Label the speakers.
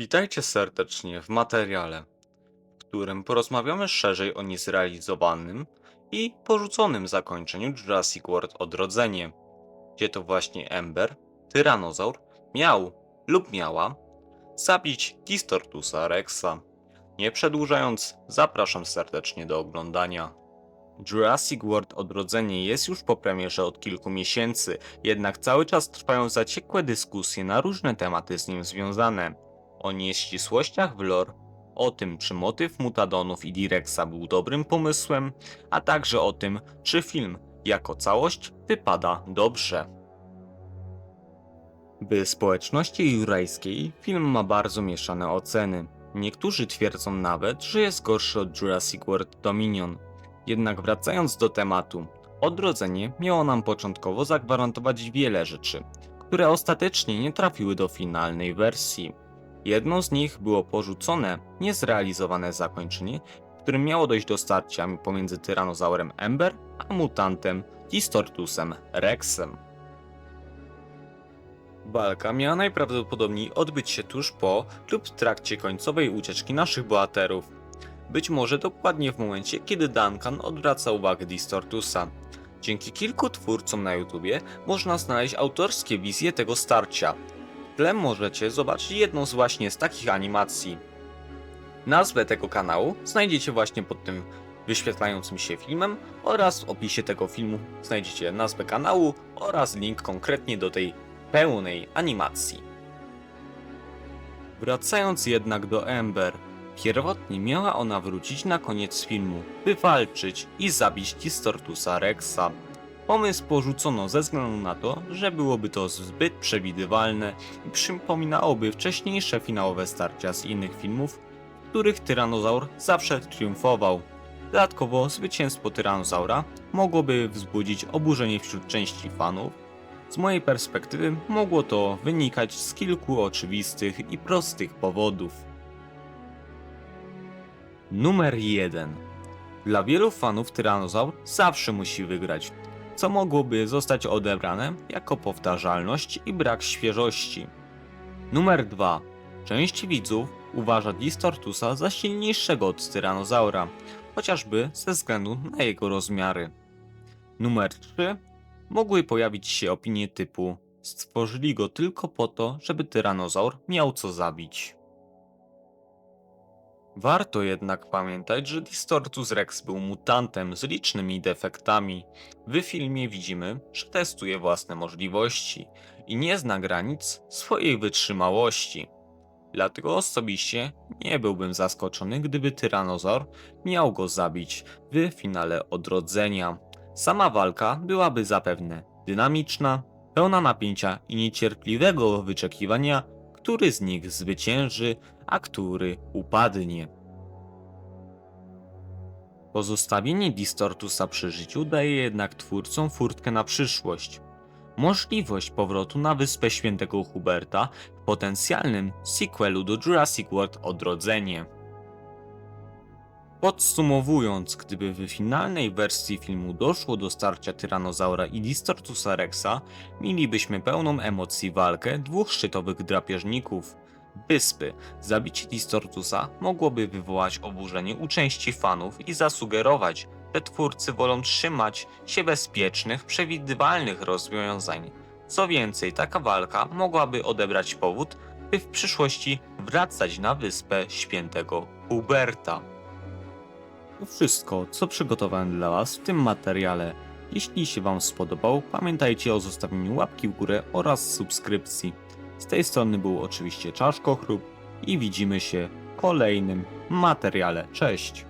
Speaker 1: Witajcie serdecznie w materiale, w którym porozmawiamy szerzej o niezrealizowanym i porzuconym zakończeniu Jurassic World Odrodzenie, gdzie to właśnie Ember, tyranozaur, miał lub miała zabić Distortusa Rexa. Nie przedłużając, zapraszam serdecznie do oglądania. Jurassic World Odrodzenie jest już po premierze od kilku miesięcy, jednak cały czas trwają zaciekłe dyskusje na różne tematy z nim związane o nieścisłościach w lore, o tym czy motyw mutadonów i Direxa był dobrym pomysłem, a także o tym czy film jako całość wypada dobrze. W społeczności jurajskiej film ma bardzo mieszane oceny. Niektórzy twierdzą nawet, że jest gorszy od Jurassic World Dominion. Jednak wracając do tematu, odrodzenie miało nam początkowo zagwarantować wiele rzeczy, które ostatecznie nie trafiły do finalnej wersji. Jedną z nich było porzucone, niezrealizowane zakończenie, w którym miało dojść do starcia pomiędzy tyranozaurem Ember a mutantem Distortusem Rexem. Walka miała najprawdopodobniej odbyć się tuż po lub w trakcie końcowej ucieczki naszych bohaterów. Być może dokładnie w momencie, kiedy Duncan odwraca uwagę Distortusa. Dzięki kilku twórcom na YouTubie można znaleźć autorskie wizje tego starcia, tle możecie zobaczyć jedną z właśnie z takich animacji. Nazwę tego kanału znajdziecie właśnie pod tym wyświetlającym się filmem oraz w opisie tego filmu znajdziecie nazwę kanału oraz link konkretnie do tej pełnej animacji. Wracając jednak do Ember, pierwotnie miała ona wrócić na koniec filmu, by walczyć i zabić Distortusa Rexa. Pomysł porzucono ze względu na to, że byłoby to zbyt przewidywalne i przypominałoby wcześniejsze finałowe starcia z innych filmów, w których tyranozaur zawsze triumfował. Dodatkowo zwycięstwo tyranozaura mogłoby wzbudzić oburzenie wśród części fanów. Z mojej perspektywy mogło to wynikać z kilku oczywistych i prostych powodów. Numer 1. Dla wielu fanów tyranozaur zawsze musi wygrać, co mogłoby zostać odebrane jako powtarzalność i brak świeżości. Numer 2. Część widzów uważa Distortusa za silniejszego od tyranozaura, chociażby ze względu na jego rozmiary. Numer 3. Mogły pojawić się opinie typu stworzyli go tylko po to, żeby tyranozaur miał co zabić. Warto jednak pamiętać, że Distortus Rex był mutantem z licznymi defektami. W filmie widzimy, że testuje własne możliwości i nie zna granic swojej wytrzymałości. Dlatego osobiście nie byłbym zaskoczony, gdyby tyranozaur miał go zabić w finale odrodzenia. Sama walka byłaby zapewne dynamiczna, pełna napięcia i niecierpliwego wyczekiwania, który z nich zwycięży, a który upadnie. Pozostawienie Distortusa przy życiu daje jednak twórcom furtkę na przyszłość. Możliwość powrotu na wyspę Świętego Huberta w potencjalnym sequelu do Jurassic World Odrodzenie. Podsumowując, gdyby w finalnej wersji filmu doszło do starcia Tyrannozaura i Distortusa Rexa, mielibyśmy pełną emocji walkę dwóch szczytowych drapieżników. Wyspy. Zabicie Distortusa mogłoby wywołać oburzenie u części fanów i zasugerować, że twórcy wolą trzymać się bezpiecznych, przewidywalnych rozwiązań. Co więcej, taka walka mogłaby odebrać powód, by w przyszłości wracać na wyspę świętego Huberta. To wszystko, co przygotowałem dla Was w tym materiale. Jeśli się Wam spodobał, pamiętajcie o zostawieniu łapki w górę oraz subskrypcji. Z tej strony był oczywiście Czaszko Chrub i widzimy się w kolejnym materiale. Cześć!